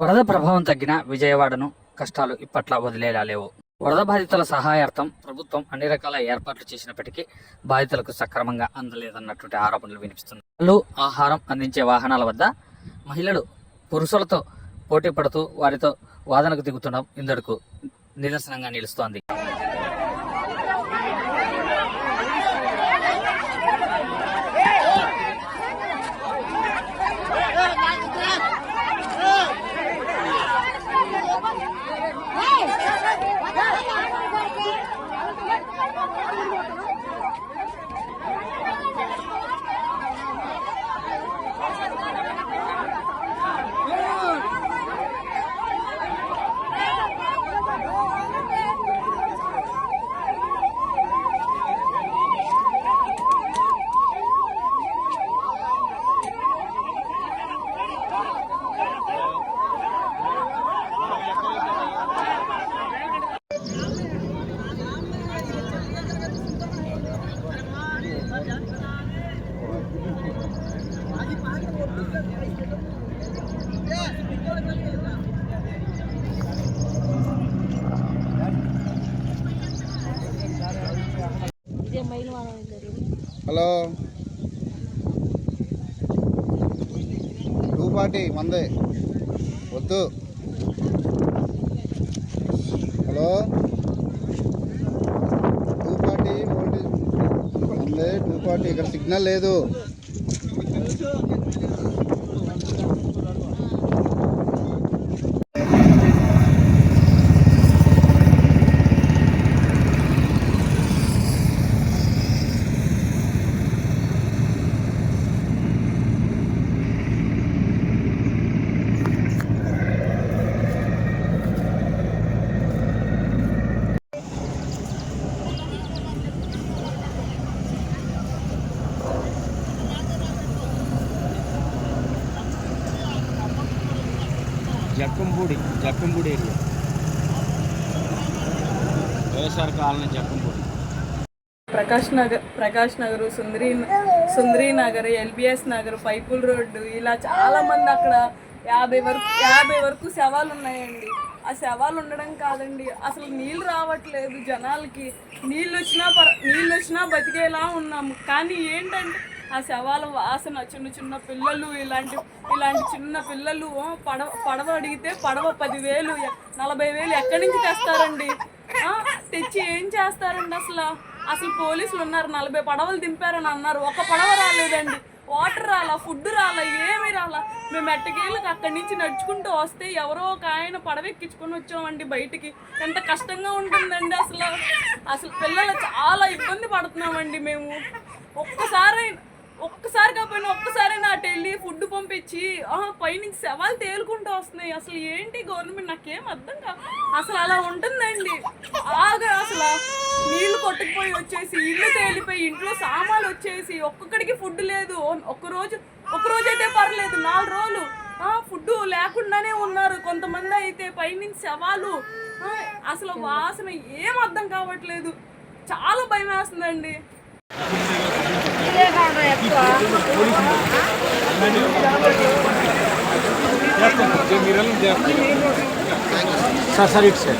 వరద ప్రభావం తగ్గిన విజయవాడను కష్టాలు ఇప్పట్లా వదిలేలా లేవు. వరద బాధితుల సహాయార్థం ప్రభుత్వం అన్ని రకాల ఏర్పాట్లు చేసినప్పటికీ బాధితులకు సక్రమంగా అందలేదన్నటువంటి ఆరోపణలు వినిపిస్తున్నాయి. వాళ్ళు ఆహారం అందించే వాహనాల వద్ద మహిళలు పురుషులతో పోటీ పడుతూ వారితో వాదనకు దిగుతుండడం ఇందడుకు నిదర్శనంగా నిలుస్తోంది. హలో. టూ ఫార్టీ మందే. వద్దు. హలో. Two forty voltage. మందే టూ ఫార్టీ. ఇక్కడ సిగ్నల్ లేదు. Jakkampudi Jakkampudi area. YSR colony Jakkampudi. Prakash Nagar Prakash Nagar Sundari Sundari Nagar LBS Nagar పైపుల్ road ఇలా చాలా మంది అక్కడ యాభై వరకు యాభై వరకు శవాలు ఉన్నాయండి. ఆ శవాలు ఉండడం కాదండి. అసలు నీళ్ళు రావట్లేదు జనాలకి. నీళ్ళు వచ్చినా పర నీళ్ళు వచ్చినా బతికేలా ఉన్నాము కానీ ఏంటంటే ఆ శవాల వాసన చిన్న చిన్న పిల్లలు ఇలాంటి ఇలాంటి చిన్న పిల్లలు పడవ పడవ అడిగితే పడవ పదివేలు నలభై వేలు ఎక్కడి నుంచి తెస్తారండి? తెచ్చి ఏం చేస్తారండి అసలు? అసలు పోలీసులు ఉన్నారు నలభై పడవలు దింపారని అన్నారు. ఒక పడవ రాలేదండి. వాటర్ రాలా ఫుడ్ రాలా ఏమి రాలా. మేము ఎట్టకేళ్ళకి అక్కడి నుంచి నడుచుకుంటూ వస్తే ఎవరో ఒక ఆయన పడవ ఎక్కించుకొని వచ్చామండి బయటికి. ఎంత కష్టంగా ఉంటుందండి అసలు. అసలు పిల్లలు చాలా ఇబ్బంది పడుతున్నామండి మేము. ఒక్కసారి ఒక్కసారి కాకపోయినా ఒక్కసారైనా అటు వెళ్ళి ఫుడ్ పంపించి పైనుంచి శవాలు తేలుకుంటూ వస్తున్నాయి. అసలు ఏంటి గవర్నమెంట్? నాకేం అర్థం కా అసలు అలా ఉంటుందండి. ఆగా అసలు నీళ్ళు కొట్టుకుపోయి వచ్చేసి ఇల్లు తేలిపోయి ఇంట్లో సామాన్లు వచ్చేసి ఒక్కొక్కడికి ఫుడ్ లేదు. ఒక్క రోజు అయితే పర్లేదు నాలుగు రోజులు. ఫుడ్ లేకుండానే ఉన్నారు కొంతమంది అయితే. పైనుంచి శవాలు అసలు వాసన ఏం అర్థం కావట్లేదు. చాలా భయం వేస్తుందండి సార్ సార్ ఇటు సార్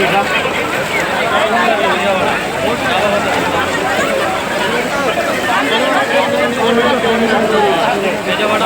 Terima kasih. విజయవాడ